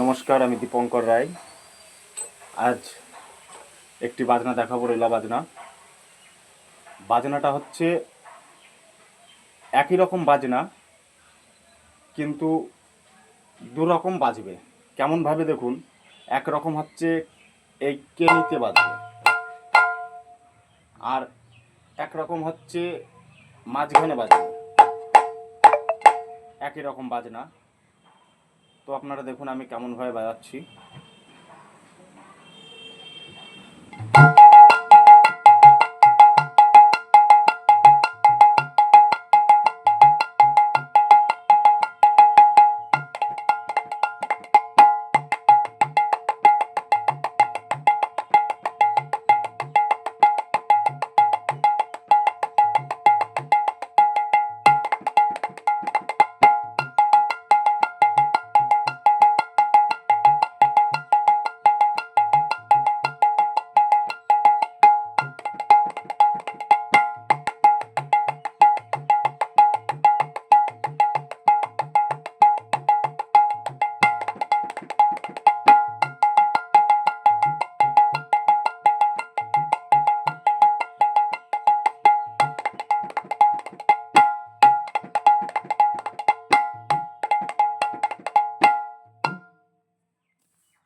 নমস্কার, আমি দীপঙ্কর রায়। আজ একটি বাজনা দেখাবো রেলা বাজনা। বাজনাটা হচ্ছে একই রকম বাজনা, কিন্তু দু রকম বাজবে কেমনভাবে দেখুন একরকম হচ্ছে এই কেনিতে বাজবে, আর একরকম হচ্ছে মাঝখানে বাজবে। একই রকম বাজনা। তো আপনারা দেখুন আমি কেমনভাবে বাজাচ্ছি।